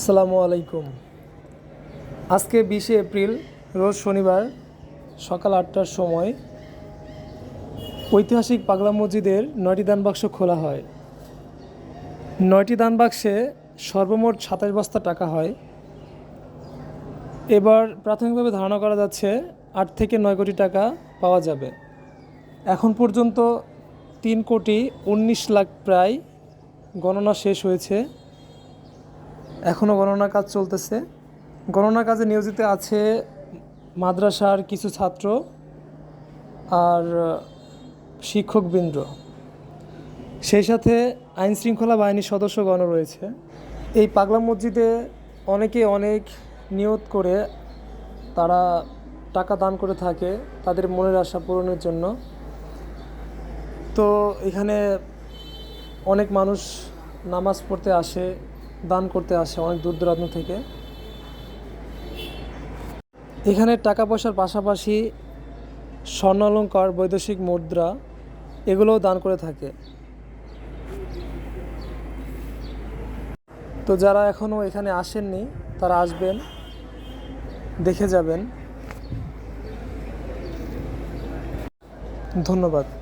আসসালামু আলাইকুম। আজকে বিশে এপ্রিল, রোজ শনিবার, সকাল আটটার সময় ঐতিহাসিক পাগলা মসজিদের নয়টি দান বাক্স খোলা হয়। নয়টি দান বাক্সে সর্বমোট সাতাশ বস্তা টাকা হয়। এবার প্রাথমিকভাবে ধারণা করা যাচ্ছে আট থেকে নয় কোটি টাকা পাওয়া যাবে। এখন পর্যন্ত তিন কোটি উনিশ লাখ প্রায় গণনা শেষ হয়েছে। এখনও গণনা কাজ চলতেছে। গণনা কাজে নিয়োজিত আছে মাদ্রাসার কিছু ছাত্র আর শিক্ষকবৃন্দ। সেই সাথে আইন শৃঙ্খলা বাহিনীর সদস্যগণও রয়েছে। এই পাগলা মসজিদে অনেকে অনেক নিয়ত করে তারা টাকা দান করে থাকে তাদের মনের আশা পূরণের জন্য। তো এখানে অনেক মানুষ নামাজ পড়তে আসে দান করতে আসে অনেক দূর দূরান্ত থেকে। এখানে টাকা পয়সার পাশাপাশি স্বর্ণালঙ্কার, বৈদেশিক মুদ্রা এগুলোও দান করে থাকে। তো যারা এখনও এখানে আসেননি, তারা আসবেন, দেখে যাবেন। ধন্যবাদ।